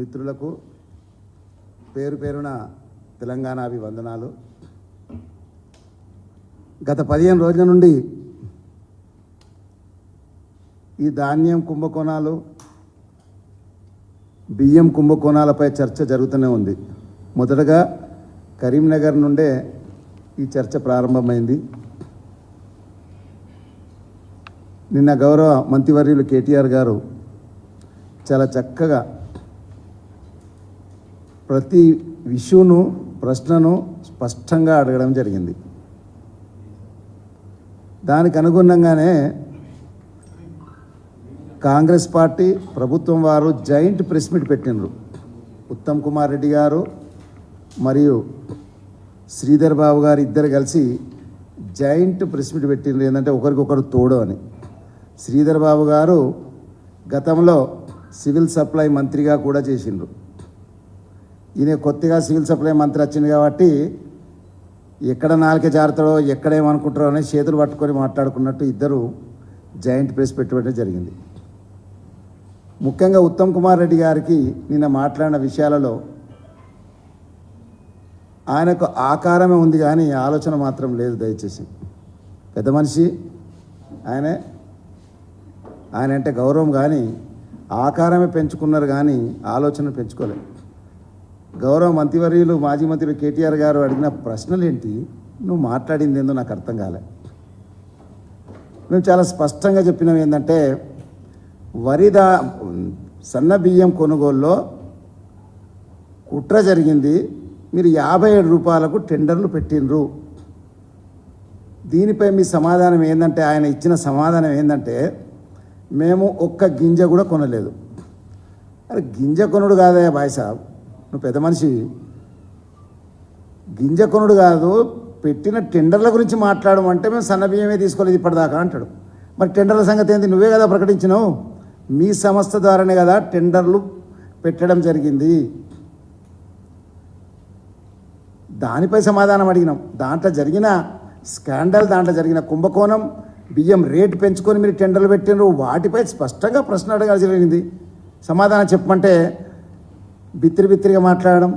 మిత్రులకు పేరు పేరున తెలంగాణ అభివందనాలు. గత పదిహేను రోజుల నుండి ఈ ధాన్యం కుంభకోణాలు బియ్యం కుంభకోణాలపై చర్చ జరుగుతూనే ఉంది. మొదటగా కరీంనగర్ నుండే ఈ చర్చ ప్రారంభమైంది. నిన్న గౌరవ మంత్రివర్యులు కేటీఆర్ గారు చాలా చక్కగా ప్రతి విషును ప్రశ్నను స్పష్టంగా అడగడం జరిగింది. దానికి అనుగుణంగానే కాంగ్రెస్ పార్టీ ప్రభుత్వం వారు జాయింట్ ప్రెస్ మీట్ పెట్టినరు ఉత్తమ్ కుమార్ రెడ్డి గారు మరియు శ్రీధర్ బాబు గారు ఇద్దరు కలిసి జాయింట్ ప్రెస్ మీట్ పెట్టిండ్రు. ఏంటంటే ఒకరికొకరు తోడు అని. శ్రీధర్ బాబు గారు గతంలో సివిల్ సప్లై మంత్రిగా కూడా చేసిండ్రు. ఈయన కొత్తగా సివిల్ సప్లై మంత్రి వచ్చింది కాబట్టి ఎక్కడ నాలుక జారుతాడో ఎక్కడేమనుకుంటారో అని చేతులు పట్టుకొని మాట్లాడుకున్నట్టు ఇద్దరు జాయింట్ ప్రెస్ పెట్టుబడి జరిగింది. ముఖ్యంగా ఉత్తమ్ కుమార్ రెడ్డి గారికి నిన్న మాట్లాడిన విషయాలలో ఆయనకు ఆకారమే ఉంది కానీ ఆలోచన మాత్రం లేదు దయచేసి. పెద్ద మనిషి ఆయనే ఆయన అంటే గౌరవం కానీ ఆకారమే పెంచుకున్నారు కానీ ఆలోచన పెంచుకోలేదు. గౌరవ మంత్రివర్యులు మాజీ మంత్రి కేటీఆర్ గారు అడిగిన ప్రశ్నలు ఏంటి నువ్వు మాట్లాడింది ఏందో నాకు అర్థం కాలే. మేము చాలా స్పష్టంగా చెప్పినాం ఏంటంటే వరిదా సన్న బియ్యం కొనుగోలులో కుట్ర జరిగింది. మీరు యాభై ఏడు రూపాయలకు టెండర్లు పెట్టినరు దీనిపై మీ సమాధానం ఏంటంటే ఆయన ఇచ్చిన సమాధానం ఏంటంటే మేము ఒక్క గింజ కూడా కొనలేదు. అరే గింజ కొనుడు కాదయ్యా బాయ్ సాబ్ నువ్వు పెద్ద మనిషి. గింజ కొనుడు కాదు పెట్టిన టెండర్ల గురించి మాట్లాడమంటే మేము సన్న బియ్యమే తీసుకోలేదు ఇప్పటిదాకా అంటాడు. మరి టెండర్ల సంగతి ఏంది? నువ్వే కదా ప్రకటించినావు? మీ సంస్థ ద్వారానే కదా టెండర్లు పెట్టడం జరిగింది. దానిపై సమాధానం అడిగినాం. దాంట్లో జరిగిన స్కాండల్ దాంట్లో జరిగిన కుంభకోణం బియ్యం రేటు పెంచుకొని మీరు టెండర్లు పెట్టినారు వాటిపై స్పష్టంగా ప్రశ్న అడగాల్సి జరిగింది. సమాధానం చెప్పమంటే బిత్తిరి బిత్తిరిగా మాట్లాడడం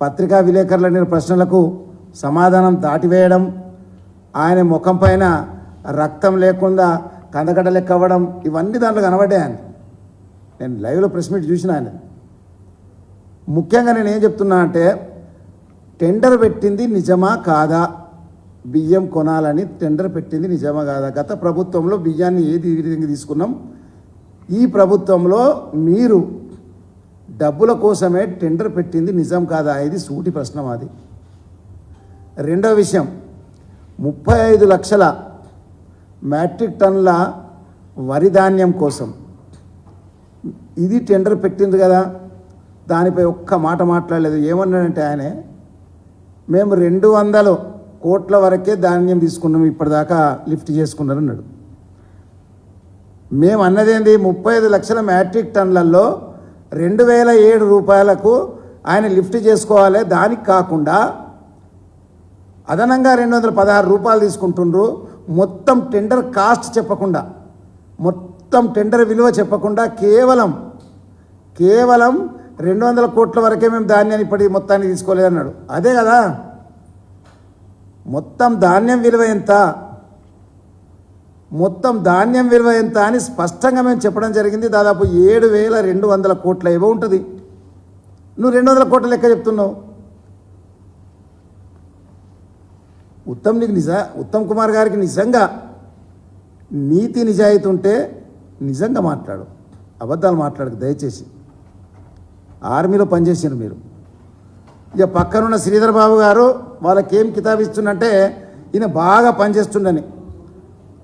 పత్రికా విలేకరుల అడిగిన ప్రశ్నలకు సమాధానం దాటివేయడం ఆయన ముఖం పైన రక్తం లేకుండా కందగడ్డ లెక్క అవ్వడం ఇవన్నీ దాంట్లో కనబడ్డాయని నేను లైవ్లో ప్రెస్ మీట్ చూసిన ఆయన. ముఖ్యంగా నేను ఏం చెప్తున్నా అంటే టెండర్ పెట్టింది నిజమా కాదా? బియ్యం కొనాలని టెండర్ పెట్టింది నిజమా కాదా? గత ప్రభుత్వంలో బియ్యాన్ని ఏది విధంగా తీసుకున్నాం? ఈ ప్రభుత్వంలో మీరు డబ్బుల కోసమే టెండర్ పెట్టింది నిజం కాదా? ఇది సూటి ప్రశ్న మాది. రెండవ విషయం ముప్పై ఐదు లక్షల మెట్రిక్ టన్నుల వరి ధాన్యం కోసం. ఇది టెండర్ పెట్టింది కదా? దానిపై ఒక్క మాట మాట్లాడలేదు. ఏమన్నాడంటే ఆయనే మేము రెండు వందలు కోట్ల వరకే ధాన్యం తీసుకున్నాం ఇప్పటిదాకా లిఫ్ట్ చేసుకున్నారు అన్నాడు మేము అన్నదేంది ముప్పై ఐదు లక్షల మ్యాట్రిక్ టన్నులలో రెండు వేల ఏడు రూపాయలకు ఆయన లిఫ్ట్ చేసుకోవాలి. దానికి కాకుండా అదనంగా రెండు వందల పదహారు రూపాయలు తీసుకుంటుండ్రు. మొత్తం టెండర్ కాస్ట్ చెప్పకుండా మొత్తం టెండర్ విలువ చెప్పకుండా కేవలం కేవలం రెండు వందల కోట్ల వరకే మేము ధాన్యాన్ని ఇప్పటి మొత్తాన్ని తీసుకోలేదన్నాడు. అదే కదా? మొత్తం ధాన్యం విలువ ఎంత? మొత్తం ధాన్యం విలువ ఎంత అని స్పష్టంగా మేము చెప్పడం జరిగింది. దాదాపు ఏడు వేల రెండు వందల కోట్ల ఏవో ఉంటుంది. నువ్వు రెండు వందల కోట్ల లెక్క చెప్తున్నావు. ఉత్తమ్ నీకు నిజా ఉత్తమ్ కుమార్ గారికి నిజంగా నీతి నిజాయితీ ఉంటే నిజంగా మాట్లాడు. అబద్ధాలు మాట్లాడకు దయచేసి. ఆర్మీలో పనిచేసారు మీరు. ఇక పక్కనున్న శ్రీధర్ బాబు గారు వాళ్ళకేం కితాబిస్తుందంటే ఈయన బాగా పనిచేస్తుండని.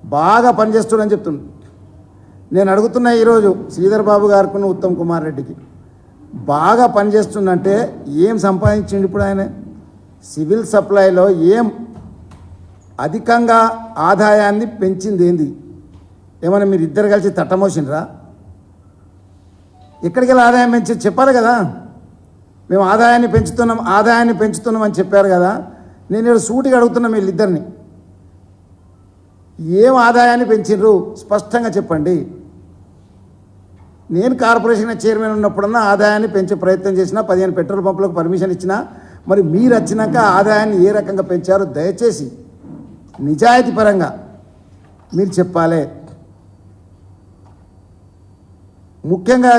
బాగా పనిచేస్తుండని చెప్తుంది నేను అడుగుతున్నా ఈరోజు శ్రీధర్ బాబు గారికి ఉత్తమ్ కుమార్ రెడ్డికి బాగా పనిచేస్తుందంటే ఏం సంపాదించిండు ఇప్పుడు ఆయన? సివిల్ సప్లైలో ఏం అధికంగా ఆదాయాన్ని పెంచింది ఏంది? ఏమైనా మీరు ఇద్దరు కలిసి తట్టమోసినరా ఎక్కడికి వెళ్ళి ఆదాయం పెంచి చెప్పాలి కదా. మేము ఆదాయాన్ని పెంచుతున్నాం ఆదాయాన్ని పెంచుతున్నాం అని చెప్పారు కదా. నేను ఇక్కడ సూటిగా అడుగుతున్నా వీళ్ళిద్దరిని ఏం ఆదాయాన్ని పెంచిండ్రు స్పష్టంగా చెప్పండి. నేను కార్పొరేషన్ చైర్మన్ ఉన్నప్పుడన్నా ఆదాయాన్ని పెంచే ప్రయత్నం చేసినా పదిహేను పెట్రోల్ పంపులకు పర్మిషన్ ఇచ్చినా మరి మీరు వచ్చినాక ఆదాయాన్ని ఏ రకంగా పెంచారో దయచేసి నిజాయితీ పరంగా మీరు చెప్పాలి. ముఖ్యంగా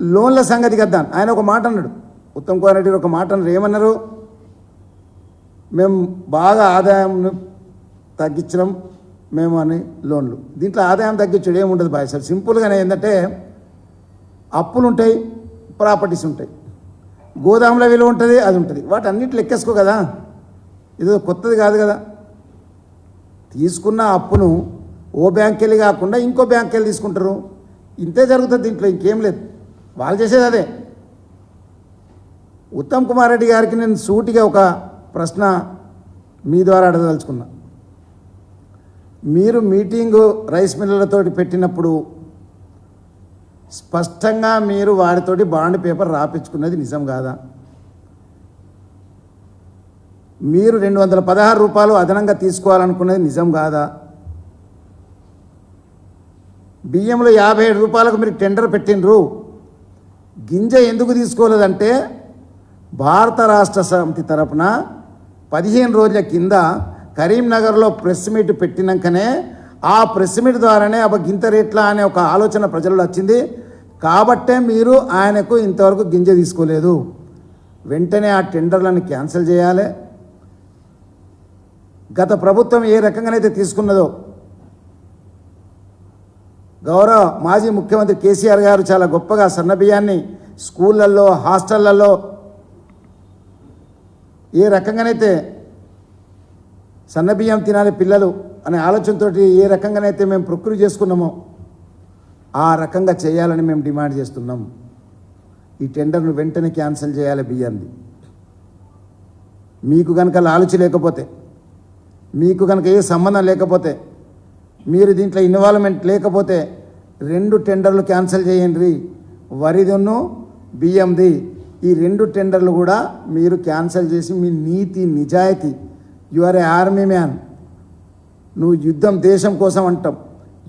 లోన్ల సంగతి కదా ఆయన ఒక మాట అన్నాడు. ఉత్తమ్ కుమార్ రెడ్డి ఒక మాట అన్నారు. ఏమన్నారు? మేము బాగా ఆదాయం తగ్గించడం మేము అని లోన్లు. దీంట్లో ఆదాయం తగ్గించడం ఏముండదు బాయ్ సార్. సింపుల్గానే ఏంటంటే అప్పులు ఉంటాయి ప్రాపర్టీస్ ఉంటాయి. గోదాముల విలువ ఉంటుంది అది ఉంటుంది. వాటి అన్నిటి లెక్కేసుకో కదా. ఇది కొత్తది కాదు కదా. తీసుకున్న అప్పును ఓ బ్యాంక్ వెళ్ళి కాకుండా ఇంకో బ్యాంక్ వెళ్ళి తీసుకుంటారు. ఇంతే జరుగుతుంది దీంట్లో ఇంకేం లేదు. వాళ్ళు చేసేది అదే. ఉత్తమ్ కుమార్ రెడ్డి గారికి నేను సూటిగా ఒక ప్రశ్న మీ ద్వారా అడగదలుచుకున్నా. మీరు మీటింగు రైస్ మిల్లర్లతోటి పెట్టినప్పుడు స్పష్టంగా మీరు వారితోటి బాండ్ పేపర్ రాపించుకున్నది నిజం కాదా? మీరు రెండు వందల పదహారు రూపాయలు అదనంగా తీసుకోవాలనుకున్నది నిజం కాదా? బియ్యంలో యాభై ఏడు రూపాయలకు మీరు టెండర్ పెట్టినరు గింజ ఎందుకు తీసుకోలేదంటే భారత రాష్ట్ర సమితి తరపున పదిహేను రోజుల కింద కరీంనగర్లో ప్రెస్ మీట్ పెట్టినాకనే ఆ ప్రెస్ మీట్ ద్వారానే అబ్బ గింత రేట్లా అనే ఒక ఆలోచన ప్రజల్లో వచ్చింది. కాబట్టే మీరు ఆయనకు ఇంతవరకు గింజ తీసుకోలేదు. వెంటనే ఆ టెండర్లను క్యాన్సిల్ చేయాలి. గత ప్రభుత్వం ఏ రకంగానైతే తీసుకున్నదో గౌరవ మాజీ ముఖ్యమంత్రి కేసీఆర్ గారు చాలా గొప్పగా సన్నబియ్యాన్ని స్కూళ్ళల్లో హాస్టళ్ళలో ఏ రకంగానైతే సన్నబియ్యం తినాలి పిల్లలు అనే ఆలోచనతో ఏ రకంగానైతే మేము ప్రకృతి చేసుకున్నామో ఆ రకంగా చేయాలని మేము డిమాండ్ చేస్తున్నాం. ఈ టెండర్ను వెంటనే క్యాన్సిల్ చేయాలి బియ్యంది. మీకు కనుక లాలుచి లేకపోతే మీకు కనుక ఏ సంబంధం లేకపోతే మీరు దీంట్లో ఇన్వాల్వ్మెంట్ లేకపోతే రెండు టెండర్లు క్యాన్సిల్ చేయండి. వరిదును బియ్యంది. ఈ రెండు టెండర్లు కూడా మీరు క్యాన్సిల్ చేసి మీ నీతి నిజాయితీ you are a army man నువ్వు యుద్ధం దేశం కోసం అంటావు.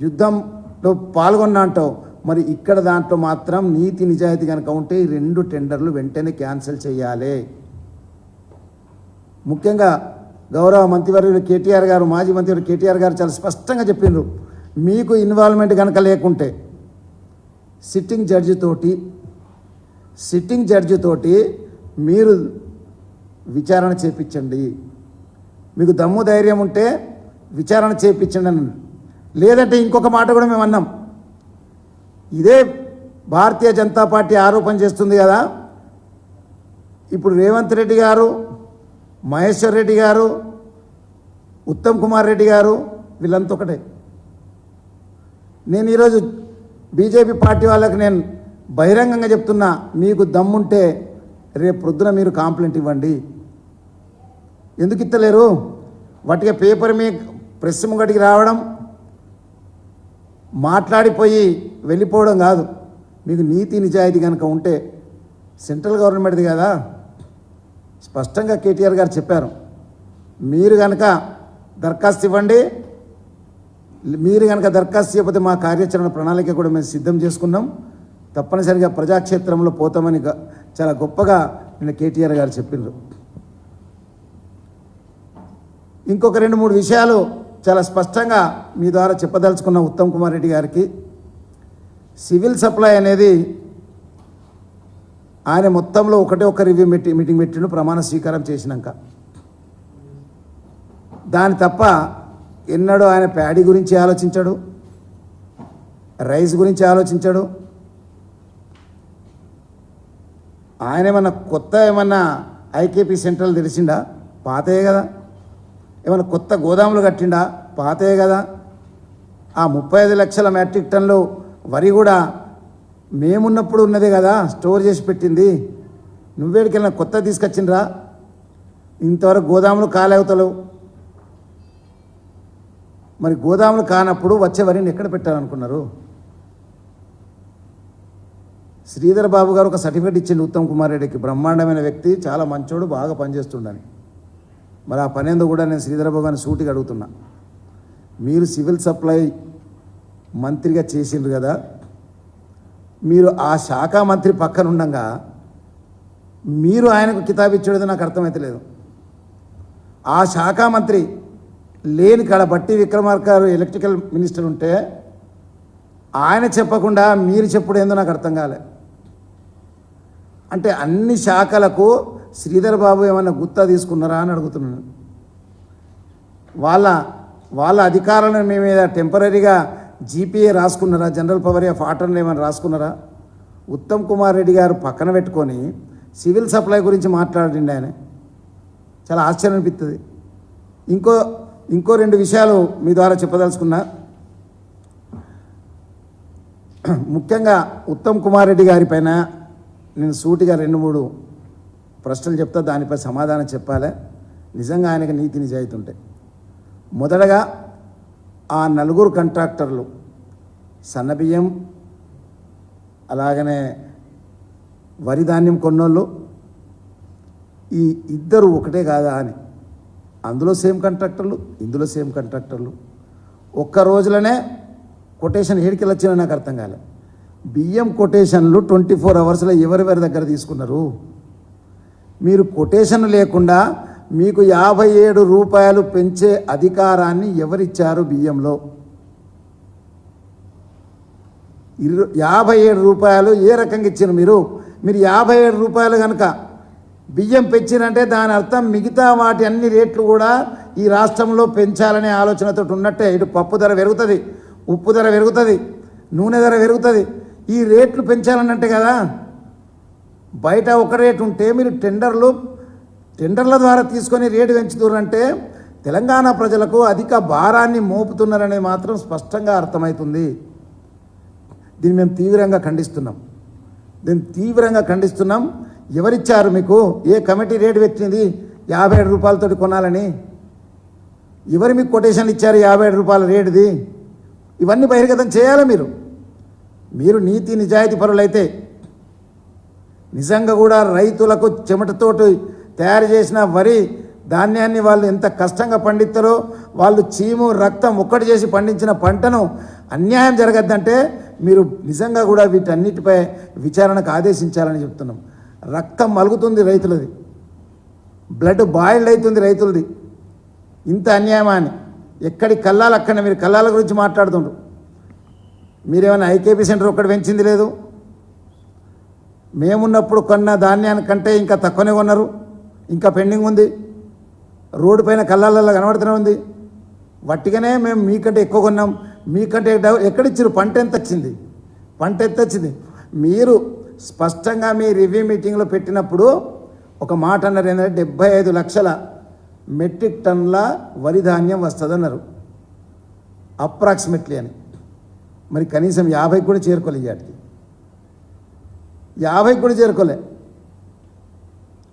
యుద్ధంలో పాల్గొన్నా అంటావు. మరి ఇక్కడ దాంట్లో మాత్రం నీతి నిజాయితీ కనుక ఉంటే ఈ రెండు టెండర్లు వెంటనే క్యాన్సిల్ చేయాలి. ముఖ్యంగా గౌరవ మంత్రివర్యులు కేటీఆర్ గారు మాజీ మంత్రివర్యులు కేటీఆర్ గారు చాలా స్పష్టంగా చెప్పిండ్రు. మీకు ఇన్వాల్వ్మెంట్ కనుక లేకుంటే సిట్టింగ్ జడ్జి తోటి సిట్టింగ్ జడ్జి తోటి మీరు విచారణ చేపించండి. మీకు దమ్ము ధైర్యం ఉంటే విచారణ చేయించండి అని లేదంటే ఇంకొక మాట కూడా మేము అన్నాం. ఇదే భారతీయ జనతా పార్టీ ఆరోపణ చేస్తుంది కదా. ఇప్పుడు రేవంత్ రెడ్డి గారు మహేశ్వర్ రెడ్డి గారు ఉత్తమ్ కుమార్ రెడ్డి గారు వీళ్ళంతా ఒకటే. నేను ఈరోజు బీజేపీ పార్టీ వాళ్ళకి నేను బహిరంగంగా చెప్తున్నా మీకు దమ్ముంటే రేపు ప్రొద్దున మీరు కాంప్లైంట్ ఇవ్వండి. ఎందుకు ఇస్తలేరు వాటిగా పేపర్ మీ ప్రెస్ ముంగటికి రావడం మాట్లాడిపోయి వెళ్ళిపోవడం కాదు. మీకు నీతి నిజాయితీ కనుక ఉంటే సెంట్రల్ గవర్నమెంట్ది కదా? స్పష్టంగా కేటీఆర్ గారు చెప్పారు. మీరు కనుక దరఖాస్తు ఇవ్వండి మీరు కనుక దరఖాస్తు చేయకపోతే మా కార్యాచరణ ప్రణాళిక కూడా మేము సిద్ధం చేసుకున్నాం. తప్పనిసరిగా ప్రజాక్షేత్రంలో పోతామని చాలా గొప్పగా నిన్న కేటీఆర్ గారు చెప్పినారు ఇంకొక రెండు మూడు విషయాలు చాలా స్పష్టంగా మీ ద్వారా చెప్పదలుచుకున్న ఉత్తమ్ కుమార్ రెడ్డి గారికి. సివిల్ సప్లై అనేది ఆయన మొత్తంలో ఒకటే ఒక రివ్యూ మీటి మీటింగ్ పెట్టిండు ప్రమాణ స్వీకారం చేసినాక. దాని తప్ప ఎన్నడూ ఆయన ప్యాడీ గురించి ఆలోచించాడు రైస్ గురించి ఆలోచించాడు. ఆయన ఏమన్నా కొత్త ఏమన్నా ఐకేపీ సెంటర్లు తెలిసిండా? పాతయే కదా. ఏమైనా కొత్త గోదాములు కట్టిండా? పాతే కదా. ఆ ముప్పై ఐదు లక్షల మెట్రిక్ టన్లు వరి కూడా మేమున్నప్పుడు ఉన్నదే కదా స్టోర్ చేసి పెట్టింది. నువ్వేడికెళ్ళిన కొత్త తీసుకొచ్చిండ్రా? ఇంతవరకు గోదాములు కాలేవతలు మరి గోదాములు కానప్పుడు వచ్చే వరిని ఎక్కడ పెట్టాలనుకున్నారు? శ్రీధర్ బాబు గారు ఒక సర్టిఫికేట్ ఇచ్చిండు ఉత్తమ్ కుమార్ రెడ్డికి. బ్రహ్మాండమైన వ్యక్తి చాలా మంచోడు బాగా పనిచేస్తుండని. మరి ఆ పని కూడా నేను శ్రీధరబాబు బాబు గారిని సూటిగా అడుగుతున్నా. మీరు సివిల్ సప్లై మంత్రిగా చేసిండ్రు కదా మీరు ఆ శాఖ మంత్రి పక్కన ఉండగా మీరు ఆయనకు కితాబ్ ఇచ్చేది నాకు అర్థమైతలేదు. ఆ శాఖ మంత్రి లేని కాడ బట్టి విక్రమార్క గారు ఎలక్ట్రికల్ మినిస్టర్ ఉంటే ఆయన చెప్పకుండా మీరు చెప్పుడు ఏందో నాకు అర్థం కాలే. అంటే అన్ని శాఖలకు శ్రీధర్ బాబు ఏమన్నా గుత్తా తీసుకున్నారా అని అడుగుతున్నాను. వాళ్ళ వాళ్ళ అధికారాలను మీ మీద టెంపరీగా జీపీఏ రాసుకున్నారా? జనరల్ పవర్ ఆఫ్ ఆటర్ని ఏమైనా రాసుకున్నారా? ఉత్తమ్ కుమార్ రెడ్డి గారు పక్కన పెట్టుకొని సివిల్ సప్లై గురించి మాట్లాడండి ఆయన. చాలా ఆశ్చర్యం అనిపిస్తుంది ఇంకో ఇంకో రెండు విషయాలు మీ ద్వారా చెప్పదలుచుకున్నా. ముఖ్యంగా ఉత్తమ్ కుమార్ రెడ్డి గారి పైన నేను సూటిగా రెండు మూడు ప్రశ్నలు చెప్తా దానిపై సమాధానం చెప్పాలి? నిజంగా ఆయనకు నీతి నిజాయితీ ఉంటాయి మొదటగా ఆ నలుగురు కంట్రాక్టర్లు సన్నబియ్యం అలాగనే వరి ధాన్యం కొన్నోళ్ళు ఈ ఇద్దరు ఒకటే కాదా అని. అందులో సేమ్ కంట్రాక్టర్లు ఇందులో సేమ్ కంట్రాక్టర్లు. ఒక్క రోజులోనే కొటేషన్ ఏడికెళ్ళి వచ్చినా నాకు అర్థం కాలే. బియ్యం కొటేషన్లు ట్వంటీ ఫోర్ అవర్స్లో ఎవరెవరి దగ్గర తీసుకున్నారు? మీరు కొటేషన్ లేకుండా మీకు యాభై ఏడు రూపాయలు పెంచే అధికారాన్ని ఎవరిచ్చారు బియ్యంలో? ఇరు యాభై ఏడు రూపాయలు ఏ రకంగా ఇచ్చారు మీరు? మీరు యాభై ఏడు రూపాయలు కనుక బియ్యం పెంచినంటే దాని అర్థం మిగతా వాటి అన్ని రేట్లు కూడా ఈ రాష్ట్రంలో పెంచాలనే ఆలోచనతో ఉన్నట్టే. ఇటు పప్పు ధర పెరుగుతుంది ఉప్పు ధర పెరుగుతుంది నూనె ధర పెరుగుతుంది. ఈ రేట్లు పెంచాలన్నట్టే కదా బయట ఒక రేటు ఉంటే మీరు టెండర్లు టెండర్ల ద్వారా తీసుకొని రేటు పెంచుతున్నారంటే తెలంగాణ ప్రజలకు అధిక భారాన్ని మోపుతున్నారనే మాత్రం స్పష్టంగా అర్థమవుతుంది. దీన్ని మేము తీవ్రంగా ఖండిస్తున్నాం. దీన్ని తీవ్రంగా ఖండిస్తున్నాం. ఎవరిచ్చారు మీకు? ఏ కమిటీ రేటు పెట్టింది? యాభై ఏడు రూపాయలతోటి కొనాలని? ఎవరు మీకు కొటేషన్ ఇచ్చారు యాభై ఏడు రూపాయల రేటుది? ఇవన్నీ బహిర్గతం చేయాలి మీరు? మీరు నీతి నిజాయితీ పరులైతే నిజంగా కూడా రైతులకు చెమటతోటి తయారు చేసిన వరి ధాన్యాన్ని వాళ్ళు ఎంత కష్టంగా పండిస్తారో వాళ్ళు చీము రక్తం ఒక్కటి చేసి పండించిన పంటను అన్యాయం జరగద్దంటే మీరు నిజంగా కూడా వీటన్నిటిపై విచారణకు ఆదేశించాలని చెప్తున్నాం. రక్తం మలుగుతుంది రైతులది. బ్లడ్ బాయిల్డ్ అవుతుంది రైతులది. ఇంత అన్యాయమా అని ఎక్కడి కల్లాలు అక్కడ మీరు కల్లాల గురించి మాట్లాడుతుండ్రు. మీరేమైనా ఐకేపీ సెంటర్ ఒక్కటి పెంచింది లేదు? మేమున్నప్పుడు కొన్న ధాన్యానికంటే ఇంకా తక్కువనే కొన్నారు. ఇంకా పెండింగ్ ఉంది. రోడ్డు పైన కళ్ళాలలో కనబడుతూనే ఉంది. వట్టిగానే మేము మీకంటే ఎక్కువ కొన్నాం. మీకంటే ఎక్కడిచ్చారు? పంట ఎంత వచ్చింది పంట ఎంత వచ్చింది మీరు స్పష్టంగా మీ రివ్యూ మీటింగ్లో పెట్టినప్పుడు ఒక మాట అన్నారు. ఏంటంటే డెబ్బై ఐదు లక్షల మెట్రిక్ టన్నుల వరి ధాన్యం వస్తుందన్నారు. అప్రాక్సిమేట్లీ అని. మరి కనీసం యాభై కూడా చేరుకోలేదు వాటికి యాభై కూడా చేరుకోలే.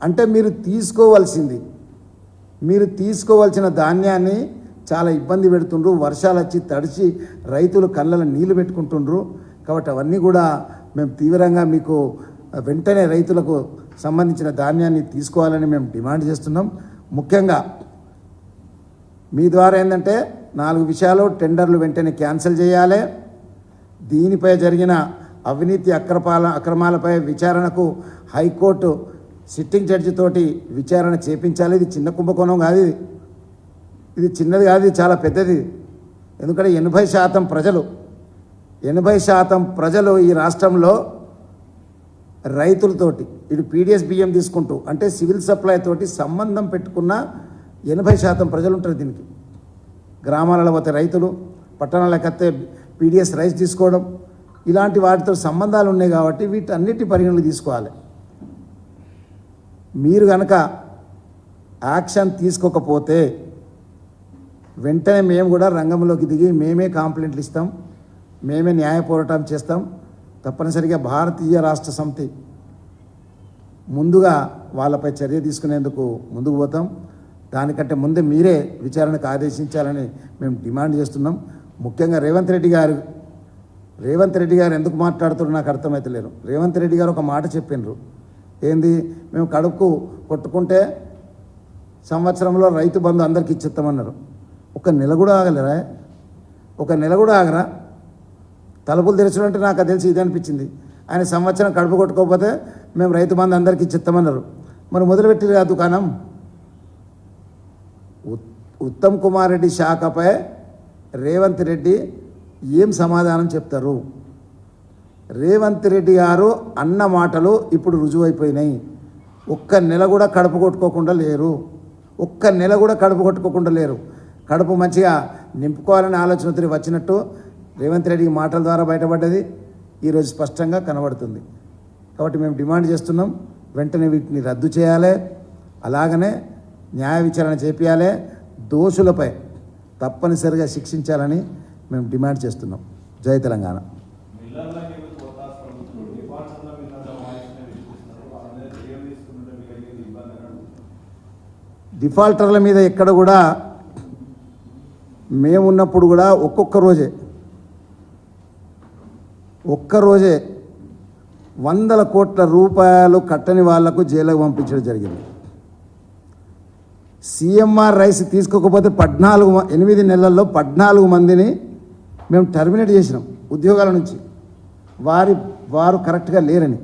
అంటే మీరు తీసుకోవాల్సింది మీరు తీసుకోవాల్సిన ధాన్యాన్ని చాలా ఇబ్బంది పెడుతుండ్రు వర్షాలు వచ్చి తడిచి రైతులు కళ్ళలో నీళ్ళు పెట్టుకుంటుండ్రు. కాబట్టి అవన్నీ కూడా మేము తీవ్రంగా మీకు వెంటనే రైతులకు సంబంధించిన ధాన్యాన్ని తీసుకోవాలని మేము డిమాండ్ చేస్తున్నాం. ముఖ్యంగా మీ ద్వారా ఏంటంటే నాలుగు విషయాలు టెండర్లు వెంటనే క్యాన్సిల్ చేయాలి. దీనిపై జరిగిన అవినీతి అక్రపాల అక్రమాలపై విచారణకు హైకోర్టు సిట్టింగ్ జడ్జి తోటి విచారణ చేపించాలి. ఇది చిన్న కుంభకోణం కాదు ఇది. ఇది చిన్నది కాదు ఇది చాలా పెద్దది. ఎందుకంటే ఎనభై శాతం ప్రజలు ఎనభై శాతం ప్రజలు ఈ రాష్ట్రంలో రైతులతోటి ఇటు పీడిఎస్ బియ్యం తీసుకుంటూ అంటే సివిల్ సప్లై తోటి సంబంధం పెట్టుకున్న ఎనభై శాతం ప్రజలు ఉంటారు దీనికి. గ్రామాలలో పోతే రైతులు పట్టణాలకు వస్తే పీడిఎస్ రైస్ తీసుకోవడం ఇలాంటి వాటితో సంబంధాలు ఉన్నాయి కాబట్టి వీటన్నిటి పరిగణలు తీసుకోవాలి. మీరు కనుక యాక్షన్ తీసుకోకపోతే వెంటనే మేము కూడా రంగంలోకి దిగి మేమే కాంప్లైంట్లు ఇస్తాం మేమే న్యాయ పోరాటం చేస్తాం. తప్పనిసరిగా భారతీయ రాష్ట్ర సమితి ముందుగా వాళ్ళపై చర్య తీసుకునేందుకు ముందుకు పోతాం. దానికంటే ముందే మీరే విచారణకు ఆదేశించాలని మేము డిమాండ్ చేస్తున్నాం. ముఖ్యంగా రేవంత్ రెడ్డి గారు రేవంత్ రెడ్డి గారు ఎందుకు మాట్లాడుతున్నారు నాకు అర్థమవుతలేరు రేవంత్ రెడ్డి గారు ఒక మాట చెప్పిండ్రు. ఏంది? మేము కడుపుకు కొట్టుకుంటే సంవత్సరంలో రైతు బంధు అందరికి ఇచ్చేస్తామన్నారు ఒక నెల కూడా ఆగలేరా? ఒక నెల కూడా ఆగరా? తలుపులు తెరచడం అంటే నాకు అది తెలిసి ఇది అనిపించింది. ఆయన సంవత్సరం కడుపు కొట్టుకోకపోతే మేము రైతు బంధు అందరికీ ఇచ్చిస్తామన్నారు మరి మొదలుపెట్టిరు ఆ దుకాణం? ఉత్తమ్ కుమార్ రెడ్డి శాఖపై రేవంత్ రెడ్డి ఏం సమాధానం చెప్తారు? రేవంత్ రెడ్డి గారు అన్న మాటలు ఇప్పుడు రుజువైపోయినాయి. ఒక్క నెల కూడా కడుపు కొట్టుకోకుండా లేరు. ఒక్క నెల కూడా కడుపు కొట్టుకోకుండా లేరు. కడుపు మంచిగా నింపుకోవాలనే ఆలోచనతో వచ్చినట్టు రేవంత్ రెడ్డికి మాటల ద్వారా బయటపడ్డది. ఈరోజు స్పష్టంగా కనబడుతుంది. కాబట్టి మేము డిమాండ్ చేస్తున్నాం వెంటనే వీటిని రద్దు చేయాలి. అలాగనే న్యాయ విచారణ చేపించాలి దోషులపై తప్పనిసరిగా శిక్షించాలని మేము డిమాండ్ చేస్తున్నాం. జై తెలంగాణ. డిఫాల్టర్ల మీద ఎక్కడ కూడా మేమున్నప్పుడు కూడా ఒక్కొక్క రోజే ఒక్క రోజే వందల కోట్ల రూపాయలు కట్టని వాళ్ళకు జైలుకు పంపించడం జరిగింది. సీఎంఆర్ రైస్ తీసుకోకపోతే పద్నాలుగు మ- ఎనిమిది నెలల్లో పద్నాలుగు మందిని మేము టర్మినేట్ చేసినాం ఉద్యోగాల నుంచి. వారి వారు కరెక్ట్గా లేరని.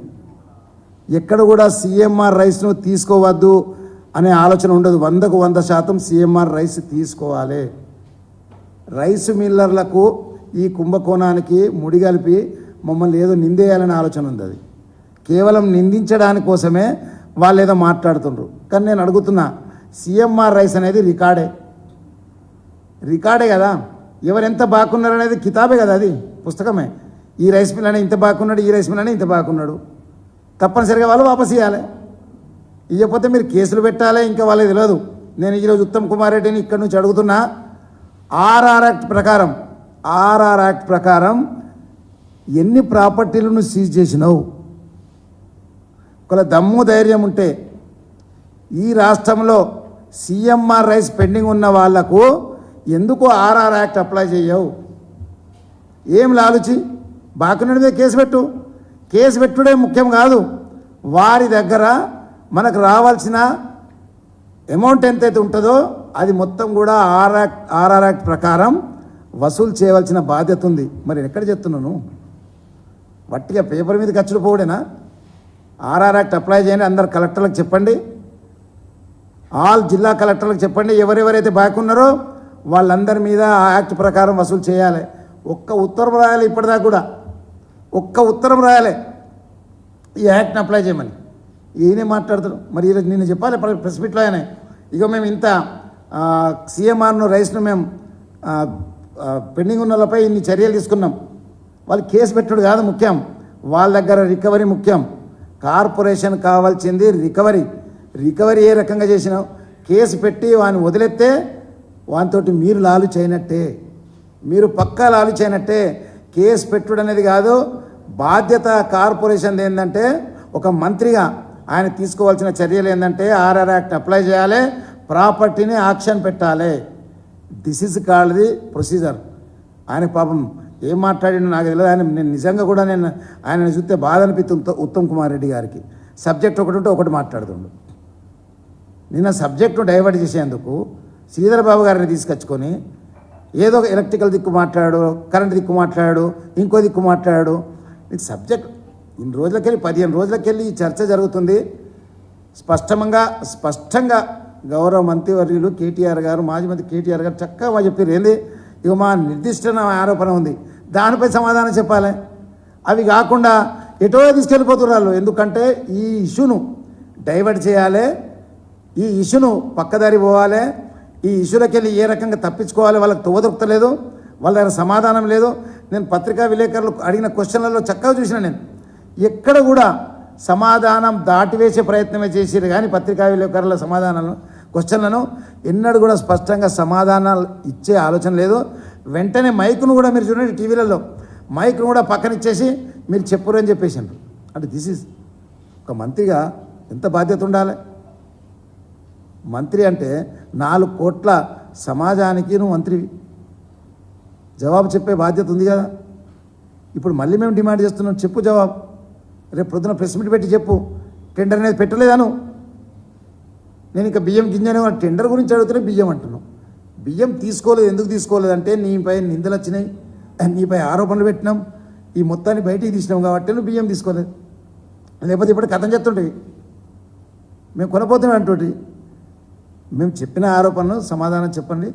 ఎక్కడ కూడా సిఎంఆర్ రైస్ను తీసుకోవద్దు అనే ఆలోచన ఉండదు. వందకు వంద శాతం సిఎంఆర్ రైస్ తీసుకోవాలి. రైస్ మిల్లర్లకు ఈ కుంభకోణానికి ముడిగలిపి మమ్మల్ని ఏదో నిందేయాలనే ఆలోచన ఉంది అది. కేవలం నిందించడాని కోసమే వాళ్ళు ఏదో మాట్లాడుతుండ్రు. కానీ నేను అడుగుతున్నా సిఎంఆర్ రైస్ అనేది రికార్డే. రికార్డే కదా. ఎవరెంత బాగున్నారు అనేది కితాబే కదా అది పుస్తకమే. ఈ రైస్ మిల్ అనే ఇంత బాగున్నాడు ఈ రైస్ మిల్ అనే ఇంత బాగున్నాడు. తప్పనిసరిగా వాళ్ళు వాపస్ ఇవ్వాలి ఇవ్వకపోతే మీరు కేసులు పెట్టాలి ఇంకా వాళ్ళకి తెలియదు నేను ఈరోజు ఉత్తమ్ కుమార్ రెడ్డిని ఇక్కడి నుంచి అడుగుతున్నా. ఆర్ఆర్ యాక్ట్ ప్రకారం ఆర్ఆర్ యాక్ట్ ప్రకారం ఎన్ని ప్రాపర్టీలను సీజ్ చేసినావు? ఒకవేళ దమ్ము ధైర్యం ఉంటే ఈ రాష్ట్రంలో సిఎంఆర్ రైస్ పెండింగ్ ఉన్న వాళ్ళకు ఎందుకు ఆర్ఆర్ యాక్ట్ అప్లై చేయవు? ఏం లాలుచి? బాకునుడి మీద కేసు పెట్టు. కేసు పెట్టుడే ముఖ్యం కాదు. వారి దగ్గర మనకు రావాల్సిన అమౌంట్ ఎంతైతే ఉంటుందో అది మొత్తం కూడా ఆర్ యాక్ట్ ఆర్ఆర్ యాక్ట్ ప్రకారం వసూలు చేయవలసిన బాధ్యత ఉంది. మరి ఎక్కడ చెప్తున్నాను? వట్టిగా పేపర్ మీద ఖర్చులు పోవడేనా? ఆర్ఆర్ యాక్ట్ అప్లై చేయండి అందరు కలెక్టర్లకు చెప్పండి. ఆల్ జిల్లా కలెక్టర్లకు చెప్పండి ఎవరెవరైతే బాగున్నారో వాళ్ళందరి మీద ఆ యాక్ట్ ప్రకారం వసూలు చేయాలి. ఒక్క ఉత్తరం రాయాలి ఇప్పటిదాకా కూడా. ఒక్క ఉత్తరం రాయాలి. ఈ యాక్ట్ని అప్లై చేయమని. ఈయనే మాట్లాడతాడు మరి ఈరోజు నేను చెప్పాలి ప్రెస్ మీట్లో ఆయన. ఇక మేము ఇంత సీఎంఆర్ను రైస్ను మేము పెండింగ్ ఉన్న వాళ్ళపై ఇన్ని చర్యలు తీసుకున్నాం. వాళ్ళు కేసు పెట్టడు కాదు ముఖ్యం. వాళ్ళ దగ్గర రికవరీ ముఖ్యం. కార్పొరేషన్ కావాల్సింది రికవరీ. రికవరీ ఏ రకంగా చేసినావు? కేసు పెట్టి వాని వదిలేస్తే వానితోటి మీరు లాలు చేయనట్టే. మీరు పక్కా లాలు చేయనట్టే. కేసు పెట్టుడు అనేది కాదు బాధ్యత కార్పొరేషన్ ఏంటంటే ఒక మంత్రిగా ఆయన తీసుకోవాల్సిన చర్యలు ఏంటంటే ఆర్ఆర్ యాక్ట్ అప్లై చేయాలి ప్రాపర్టీని ఆక్షన్ పెట్టాలి. This is called the procedure. ఆయన పాపం ఏం మాట్లాడినో నాకు తెలియదు. ఆయన నేను నిజంగా కూడా నేను ఆయన చూస్తే బాధ అనిపిస్తుంది ఉత్తమ్ కుమార్ రెడ్డి గారికి. సబ్జెక్ట్ ఒకటి ఉంటే ఒకటి మాట్లాడుతుండు. నిన్న సబ్జెక్టు డైవర్ట్ చేసేందుకు శ్రీధర్ బాబు గారిని తీసుకొచ్చుకొని ఏదో ఒక ఎలక్ట్రికల్ దిక్కు మాట్లాడు కరెంట్ దిక్కు మాట్లాడు ఇంకో దిక్కు మాట్లాడు. ఇది సబ్జెక్ట్. ఇన్ని రోజులకెళ్ళి పదిహేను రోజులకెళ్ళి ఈ చర్చ జరుగుతుంది. స్పష్టంగా స్పష్టంగా గౌరవ మంత్రివర్యులు కేటీఆర్ గారు మాజీ మంత్రి కేటీఆర్ గారు చక్కగా చెప్పారు. ఏంది? ఇక మా నిర్దిష్ట ఆరోపణ ఉంది. దానిపై సమాధానం చెప్పాలి. అవి కాకుండా ఎటో తీసుకెళ్ళిపోతున్నారు వాళ్ళు. ఎందుకంటే ఈ ఇష్యూను డైవర్ట్ చేయాలి. ఈ ఇష్యూను పక్కదారి పోవాలి. ఈ ఇష్యూలకి వెళ్ళి ఏ రకంగా తప్పించుకోవాలి వాళ్ళకి తోదొరుకుతలేదు వాళ్ళ దగ్గర సమాధానం లేదు. నేను పత్రికా విలేకరులు అడిగిన క్వశ్చన్లలో చక్కగా చూసిన నేను. ఎక్కడ కూడా సమాధానం దాటివేసే ప్రయత్నమే చేసిరు కానీ పత్రికా విలేకరుల సమాధానాలను క్వశ్చన్లను ఎన్నడూ కూడా స్పష్టంగా సమాధానాలు ఇచ్చే ఆలోచన లేదు. వెంటనే మైక్ను కూడా మీరు చూడండి టీవీలలో. మైక్ను కూడా పక్కనిచ్చేసి మీరు చెప్పురు అని చెప్పేసిండ్రు. అంటే దిస్ ఈజ్ ఒక మంత్రిగా ఎంత బాధ్యత ఉండాలి? మంత్రి అంటే నాలుగు కోట్ల సమాజానికి నువ్వు మంత్రివి జవాబు చెప్పే బాధ్యత ఉంది కదా. ఇప్పుడు మళ్ళీ మేము డిమాండ్ చేస్తున్నాం చెప్పు జవాబు. రేపు పొద్దున ప్రెస్ మీట్ పెట్టి చెప్పు. టెండర్ అనేది పెట్టలేదాను. నేను ఇంకా బియ్యం గింజనే టెండర్ గురించి అడుగుతున్నా బియ్యం అంటున్నాను బియ్యం తీసుకోలేదు ఎందుకు తీసుకోలేదంటే నీపై నిందలు వచ్చినాయి. నీపై ఆరోపణలు పెట్టినాం. ఈ మొత్తాన్ని బయటికి తీసినాం కాబట్టి నువ్వు బియ్యం తీసుకోలేదు. లేకపోతే ఇప్పుడు కథం చెప్తుంటే మేము కొనపోతున్నాం అంటుంటే మేము చెప్పిన ఆరోపణలు సమాధానం చెప్పండి.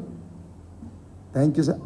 Thank you sir.